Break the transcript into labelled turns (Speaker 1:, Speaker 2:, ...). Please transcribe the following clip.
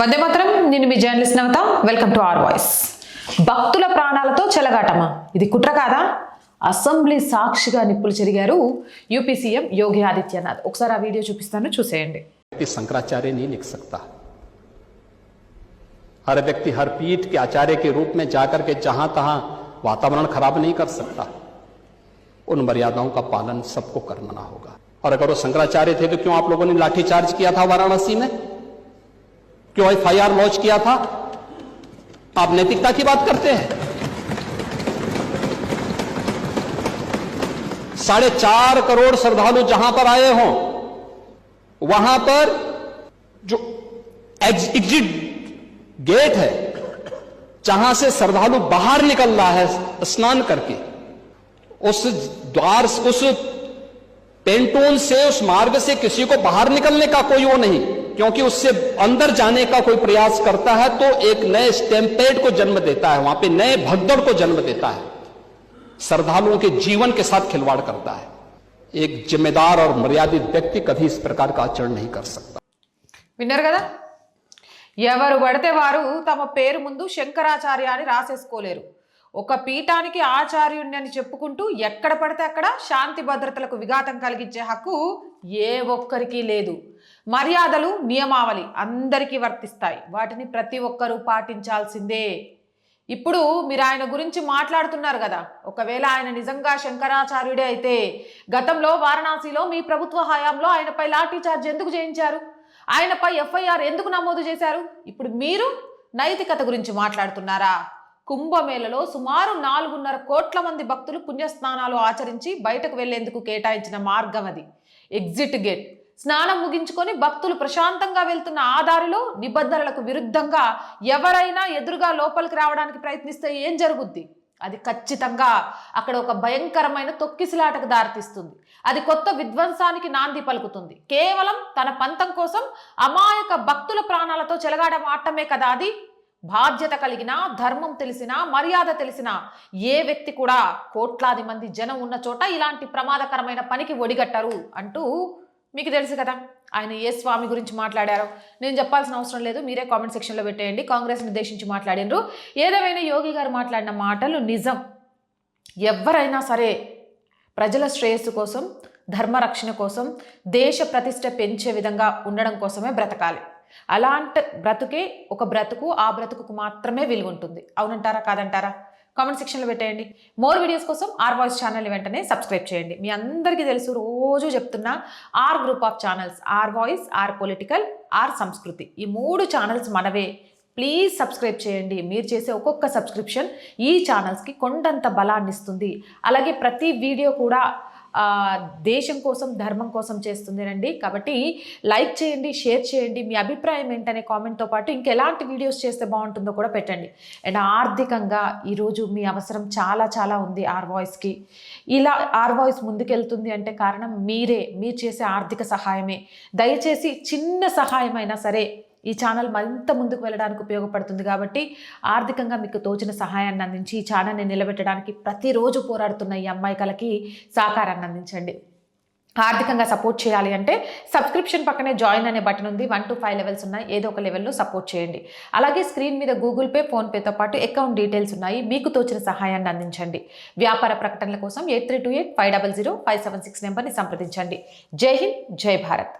Speaker 1: వందే మాత్రం. నేను మీ journalist Navata. Welcome to R voice. భక్తుల ప్రాణాలతో చెలగాటమా? ఇది కుట్ర కాదా? అసెంబ్లీ సాక్షిగా నిప్పులు చెరిగారు యూపీ సీఎం యోగి ఆదిత్యనాథ్. ఒకసారి ఆ వీడియో చూపిస్తాను చూసేయండి.
Speaker 2: సంక్రాచార్య నేను हर व्यक्ति हर पीठ के आचार्य के रूप में जाकर के जहाँ तहां वातावरण खराब नहीं कर सकता, उन मर्यादाओं का पालन सबको करना होगा। और अगर वो शंकराचार्य थे तो क्यों आप लोगों ने लाठीचार्ज किया था वाराणसी में? क्यों एफआईआर लॉन्च किया था? आप नैतिकता की बात करते हैं। साढ़े चार करोड़ श्रद्धालु जहाँ पर आए हों, वहाँ पर जो एग्जिट गेट है, जहाँ से श्रद्धालु बाहर निकल रहा है स्नान करके। उस द्वार, उस पेंटोन से, उस मार्ग से किसी को बाहर निकलने का कोई वो नहीं, क्योंकि उससे अंदर जाने का कोई प्रयास करता है तो एक नए स्टेम्पेड को जन्म देता है, वहाँ पे नए भगदड़ को जन्म देता है। श्रद्धालुओं के जीवन के साथ खिलवाड़ करता है। एक जिम्मेदार और मर्यादित व्यक्ति कभी इस प्रकार का आचरण नहीं कर सकता।
Speaker 1: विनर कदा? ఎవరు పడితే వారు తమ పేరు ముందు శంకరాచార్య అని రాసేసుకోలేరు. ఒక పీఠానికి ఆచార్యుణ్ణి అని చెప్పుకుంటూ ఎక్కడ పడితే అక్కడ శాంతి భద్రతలకు విఘాతం కలిగించే హక్కు ఏ ఒక్కరికి లేదు. మర్యాదలు నియమావళి అందరికీ వర్తిస్తాయి. వాటిని ప్రతి ఒక్కరూ పాటించాల్సిందే. ఇప్పుడు మీరు ఆయన గురించి మాట్లాడుతున్నారు కదా. ఒకవేళ ఆయన నిజంగా శంకరాచార్యుడే అయితే గతంలో వారణాసిలో మీ ప్రభుత్వ హయాంలో ఆయనపై లాఠీ చార్జ్ ఎందుకు చేయించారు? ఆయనపై ఎఫ్ఐఆర్ ఎందుకు నమోదు చేశారు? ఇప్పుడు మీరు నైతికత గురించి మాట్లాడుతున్నారా? కుంభమేళలో సుమారు నాలుగున్నర కోట్ల మంది భక్తులు పుణ్యస్నానాలు ఆచరించి బయటకు వెళ్ళేందుకు కేటాయించిన మార్గం అది. Exit gate. స్నానం ముగించుకొని భక్తులు ప్రశాంతంగా వెళ్తున్న ఆ దారిలో నిబంధనలకు విరుద్ధంగా ఎవరైనా ఎదురుగా లోపలికి రావడానికి ప్రయత్నిస్తే ఏం జరుగుద్ది? అది ఖచ్చితంగా అక్కడ ఒక భయంకరమైన తొక్కిసలాటకు దారితీస్తుంది. అది కొత్త విధ్వంసానికి నాంది పలుకుతుంది. కేవలం తన పంతం కోసం అమాయక భక్తుల ప్రాణాలతో చెలగాడం ఆటమే కదా అది. బాధ్యత కలిగిన ధర్మం తెలిసిన మర్యాద తెలిసిన ఏ వ్యక్తి కూడా కోట్లాది మంది జనం ఉన్న చోట ఇలాంటి ప్రమాదకరమైన పనికి ఒడిగట్టరు అంటూ మీకు తెలుసు కదా ఆయన ఏ స్వామి గురించి మాట్లాడారో. నేను చెప్పాల్సిన అవసరం లేదు మీరే కామెంట్ సెక్షన్లో పెట్టేయండి కాంగ్రెస్ ఉద్దేశించి మాట్లాడినరు. ఏదేమైనా యోగి గారు మాట్లాడిన మాటలు నిజం. ఎవరైనా సరే ప్రజల శ్రేయస్సు కోసం ధర్మరక్షణ కోసం దేశ ప్రతిష్ట పెంచే విధంగా ఉండడం కోసమే బ్రతకాలి. అలాంటి బ్రతుకే ఒక బ్రతుకు ఆ బ్రతుకుకు మాత్రమే విలువ ఉంటుంది అవునంటారా? కాదంటారా? కామెంట్ సెక్షన్లో పెట్టేయండి. మోర్ వీడియోస్ కోసం ఆర్ వాయిస్ ఛానల్ వెంటనే సబ్స్క్రైబ్ చేయండి. మీ అందరికీ తెలుసు రోజు చెప్తున్న R group of channels. R voice R political R Sanskriti. ఈ మూడు ఛానల్స్ మనవే. ప్లీజ్ సబ్స్క్రైబ్ చేయండి. మీరు చేసే ఒక్కొక్క సబ్స్క్రిప్షన్ ఈ ఛానల్స్కి కొండంత బలాన్ని ఇస్తుంది అలాగే ప్రతి వీడియో కూడా దేశం కోసం ధర్మం కోసం చేస్తుందేనండి కాబట్టి లైక్ చేయండి షేర్ చేయండి. మీ అభిప్రాయం ఏంటనే కామెంట్తో పాటు ఇంకెలాంటి వీడియోస్ చేస్తే బాగుంటుందో కూడా పెట్టండి. అండ్ ఆర్థికంగా ఈరోజు మీ అవసరం చాలా చాలా ఉంది ఆర్ వాయిస్కి. ఇలా ఆర్ వాయిస్ ముందుకెళ్తుంది అంటే కారణం మీరే. మీరు చేసే ఆర్థిక సహాయమే. దయచేసి చిన్న సహాయమైనా సరే ఈ ఛానల్ మరింత ముందుకు వెళ్ళడానికి ఉపయోగపడుతుంది కాబట్టి ఆర్థికంగా మీకు తోచిన సహాయాన్ని అందించి ఈ ఛానల్ని నిలబెట్టడానికి ప్రతిరోజు పోరాడుతున్న ఈ అమ్మాయికలకి సహకారాన్ని అందించండి. ఆర్థికంగా సపోర్ట్ చేయాలి అంటే సబ్స్క్రిప్షన్ పక్కనే జాయిన్ అనే బటన్ ఉంది. వన్ టు ఫైవ్ లెవెల్స్ ఉన్నాయి. ఏదో ఒక లెవెల్లో సపోర్ట్ చేయండి. అలాగే స్క్రీన్ మీద గూగుల్ పే ఫోన్పేతో పాటు అకౌంట్ డీటెయిల్స్ ఉన్నాయి. మీకు తోచిన సహాయాన్ని అందించండి. వ్యాపార ప్రకటనల కోసం eight three two eight five double zero five seven six నెంబర్ని సంప్రదించండి. జై హింద్ జై భారత్.